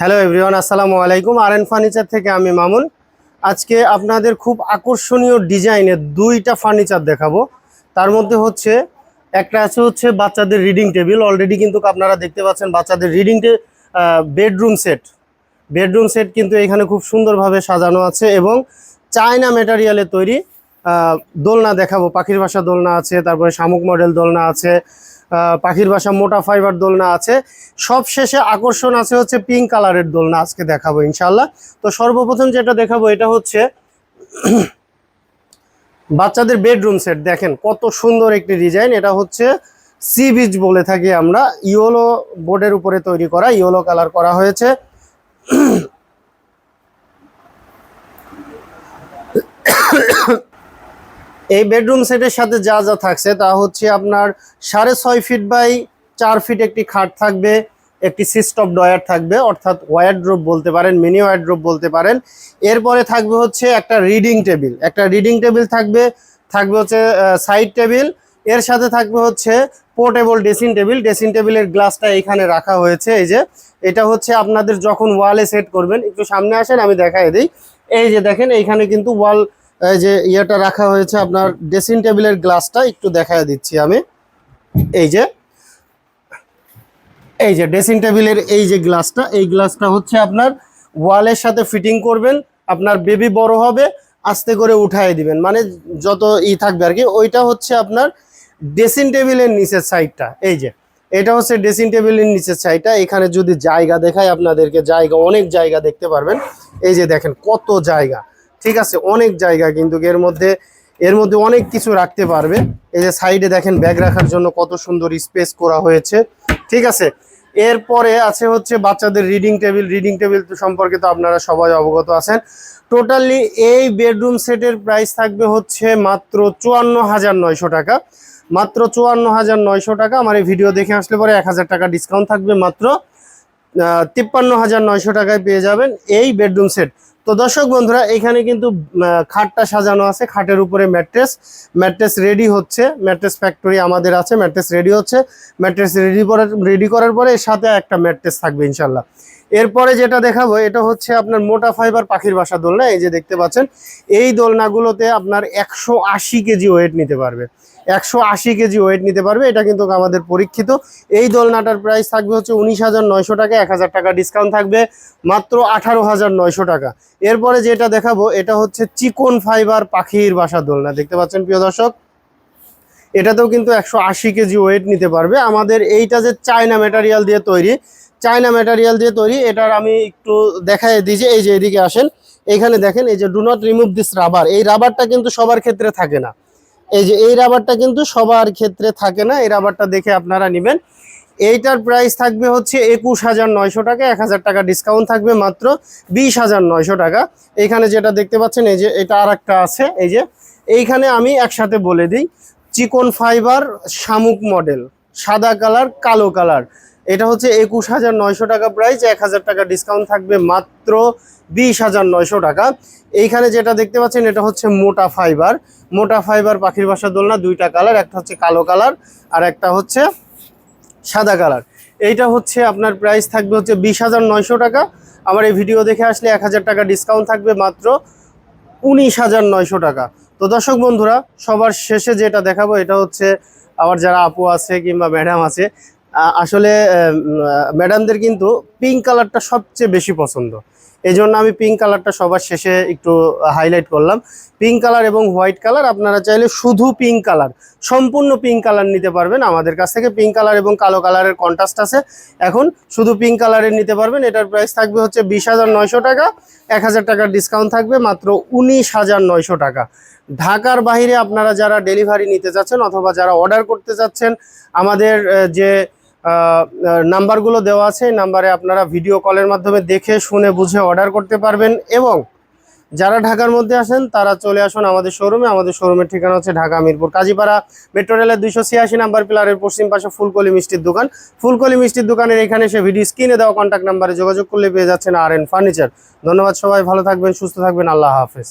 Hello everyone, আসসালামু আলাইকুম। আর N furniture থেকে আমি মামুন। আজকে আপনাদের খুব আকর্ষণীয় ডিজাইনের দুইটা ফার্নিচার দেখাবো। তার মধ্যে হচ্ছে, একটা আছে হচ্ছে বাচ্চাদের রিডিং টেবিল অলরেডি কিন্তু আপনারা দেখতে পাচ্ছেন বাচ্চাদের রিডিং টে বেডরুম সেট বেডরুম সেট কিন্তু এখানে খুব সুন্দরভাবে সাজানো আছে এবং চায়না ম্যাটেরিয়ালে তৈরি দোলনা দেখাবো। পাখির বাসা দোলনা আছে, তারপরে শামুক মডেল দোলনা আছে পাখির বাসা মোটা ফাইবার দোলনা আছে। সব শেষে আকর্ষণ আছে হচ্ছে পিঙ্ক কালারের দোলনা আজকে দেখাবো ইনশাল্লাহ তো সর্বপ্রথম যেটা দেখাবো এটা হচ্ছে বাচ্চাদের বেডরুম সেট দেখেন কত সুন্দর একটি ডিজাইন এটা হচ্ছে সি বিচ বলে থাকি আমরা। ইয়োলো বোর্ডের উপরে তৈরি করা, ইয়োলো কালার করা হয়েছে। এই বেডরুম সেটের সাথে যা যা থাকছে তা হচ্ছে আপনার সাড়ে ছয় ফিট বাই চার ফিট একটি খাট থাকবে, একটি সিস্টপ ডয়ার থাকবে, অর্থাৎ ওয়ারড্রোপ বলতে পারেন মিনি ওয়ারড্রোপ বলতে পারেন। এরপরে থাকবে হচ্ছে একটা রিডিং টেবিল একটা রিডিং টেবিল থাকবে থাকবে হচ্ছে সাইড টেবিলের সাথে থাকবে হচ্ছে পোর্টেবল ড্রেসিং টেবিল ড্রেসিং টেবিলের গ্লাসটা এখানে রাখা হয়েছে, এই যে। এটা হচ্ছে আপনাদের যখন ওয়ালে সেট করবেন, একটু সামনে আসেন, আমি দেখাই দিই। এই যে দেখেন, এইখানে কিন্তু ওয়াল এই যে ইয়েটা রাখা হয়েছে আপনার ড্রেসিং টেবিলের গ্লাসটা, একটু দেখায় দিচ্ছি আমি। এই যে এই যে ড্রেসিং টেবিলের এই যে গ্লাসটা, এই গ্লাসটা হচ্ছে আপনার ওয়ালের সাথে ফিটিং করবেন, আপনার বেবি বড় হবে, আস্তে করে উঠায় দিবেন। মানে যত ই থাকবে আর কি, ওইটা হচ্ছে আপনার ড্রেসিং টেবিলের নিচের সাইডটা। এই যে, এটা হচ্ছে ড্রেসিং টেবিলের নিচের সাইডটা। এখানে যদি জায়গা দেখায় আপনাদেরকে, জায়গা, অনেক জায়গা দেখতে পারবেন। এই যে দেখেন কত জায়গা। ঠিক আছে, অনেক জায়গা কিন্তু এর মধ্যে এর মধ্যে অনেক কিছু রাখতে পারবে। এই যে সাইডে দেখেন ব্যাগ রাখার জন্য কত সুন্দর স্পেস করা হয়েছে। ঠিক আছে, এরপরে আছে হচ্ছে বাচ্চাদের রিডিং টেবিল। রিডিং টেবিল সম্পর্কে তো আপনারা সবাই অবগত আছেন। টোটালি এই বেডরুম সেটের প্রাইস থাকবে হচ্ছে মাত্র চুয়ান্ন হাজার নয়শো টাকা। মাত্র চুয়ান্ন হাজার নয়শো টাকা। আমার এই ভিডিও দেখে আসলে পরে এক হাজার টাকা ডিসকাউন্ট থাকবে মাত্র তিপ্পান্ন হাজার নয়শো টাকায় পেয়ে যাবেন এই বেডরুম সেট তো দর্শক বন্ধুরা, এখানে কিন্তু খাটটা সাজানো আছে, খাটের উপরে ম্যাট্রেস ম্যাট্রেস রেডি হচ্ছে ম্যাট্রেস ফ্যাক্টরি আমাদের আছে ম্যাট্রেস রেডি হচ্ছে। ম্যাট্রেস রেডি করার রেডি করার পরে এর সাথে একটা ম্যাট্রেস থাকবে ইনশাল্লাহ এরপরে যেটা দেখাবো, এটা হচ্ছে আপনার মোটা ফাইবার পাখির বাসা দোলনা, এই যে দেখতে পাচ্ছেন। এই দোলনাগুলোতে আপনার একশো আশি কেজি ওয়েট নিতে পারবে। একশো আশি কেজি ওয়েট নিতে পারবে, এটা কিন্তু আমাদের পরীক্ষিত। এই দোলনাটার প্রাইস থাকবে হচ্ছে উনিশ হাজার নয়শো টাকা, এক হাজার টাকা ডিসকাউন্ট থাকবে, মাত্র আঠারো হাজার নয়শো টাকা। এরপরে যেটা দেখাবো, এটা হচ্ছে চিকন ফাইবার পাখির বাসা দোলনা, দেখতে পাচ্ছেন প্রিয় দর্শক? এটাতেও কিন্তু একশো আশি কেজি ওয়েট নিতে পারবে। আমাদের এইটা যে চায়না ম্যাটেরিয়াল দিয়ে তৈরি চায়না ম্যাটেরিয়াল দিয়ে তৈরি। এটার আমি একটু দেখাই দিই যে এই যে এদিকে আসেন। এখানে দেখেন, এই যে do not remove this rubber এই রাবারটা কিন্তু সবার ক্ষেত্রে থাকে না। এই যে এই রাবারটা কিন্তু সবার ক্ষেত্রে থাকে না। এই রাবারটা দেখে আপনারা নেবেন। এইটার প্রাইস থাকবে হচ্ছে একুশ হাজার নয়শো টাকা। এক হাজার টাকা ডিসকাউন্ট থাকবে মাত্র বিশ হাজার নয়শো টাকা। এইখানে যেটা দেখতে পাচ্ছেন, এই যে এটা আর একটা আছে। এই যে এইখানে আমি একসাথে বলে দিই, চিকন ফাইবার শামুক মডেল সাদা কালার কালো কালার এটা হচ্ছে একুশ হাজার নয়শো টাকা প্রাইস এক হাজার টাকা ডিসকাউন্ট থাকবে মাত্র বিশ হাজার নয়শো টাকা। এইখানে যেটা দেখতে পাচ্ছেন, এটা হচ্ছে মোটা ফাইবার মোটা ফাইবার পাখির বাসা দোলনা, দুইটা কালার একটা হচ্ছে কালো কালার আর একটা হচ্ছে সাদা কালার এইটা হচ্ছে আপনার প্রাইস থাকবে হচ্ছে বিশ হাজার নয়শো টাকা। আমার এই ভিডিও দেখে আসলে এক হাজার টাকা ডিসকাউন্ট থাকবে মাত্র উনিশ হাজার নয়শো টাকা। তো দর্শক বন্ধুরা, সবার শেষে যেটা দেখাবো, এটা হচ্ছে আমার যারা আপু আছে কিংবা ম্যাডাম আছে আসলে ম্যাডামদের কিন্তু পিঙ্ক কালারটা সবচেয়ে বেশি পছন্দ। এই জন্য আমি পিঙ্ক কালারটা সবার শেষে একটু হাইলাইট করলাম। পিঙ্ক কালার এবং হোয়াইট কালার আপনারা চাইলে শুধু পিঙ্ক কালার সম্পূর্ণ পিঙ্ক কালার নিতে পারবেন। আমাদের কাছ থেকে পিঙ্ক কালার এবং কালো কালারের কন্ট্রাস্ট আছে। এখন শুধু পিঙ্ক কালারের নিতে পারবেন। এটার প্রাইস থাকবে হচ্ছে বিশ হাজার নয়শো টাকা। এক হাজার টাকার ডিসকাউন্ট থাকবে মাত্র উনিশ হাজার নয়শো টাকা। ঢাকার বাইরে আপনারা যারা ডেলিভারি নিতে যাচ্ছেন অথবা যারা অর্ডার করতে যাচ্ছেন, আমাদের যে নাম্বারগুলো দেওয়া আছে নাম্বারে আপনারা ভিডিও কলের মাধ্যমে দেখে, শুনে, বুঝে অর্ডার করতে পারবেন এবং যারা ঢাকার মধ্যে আসেন, তারা চলে আসুন আমাদের শোরুমে আমাদের শোরুমের ঠিকানা হচ্ছে ঢাকা মিরপুর। কাজীপাড়া মেট্রো রেলের দুইশো ছিয়াশি নাম্বার পিলারের পশ্চিম পাশে ফুলকলি মিষ্টির দোকান। ফুলকলি মিষ্টির দোকানের এখানে এসে ভিডিও স্ক্রিনে দেওয়া কন্ট্যাক্ট নাম্বারে যোগাযোগ করলে পেয়ে যাচ্ছেন আর এন ফার্নিচার ধন্যবাদ সবাই, ভালো থাকবেন, সুস্থ থাকবেন, আল্লাহ হাফেজ।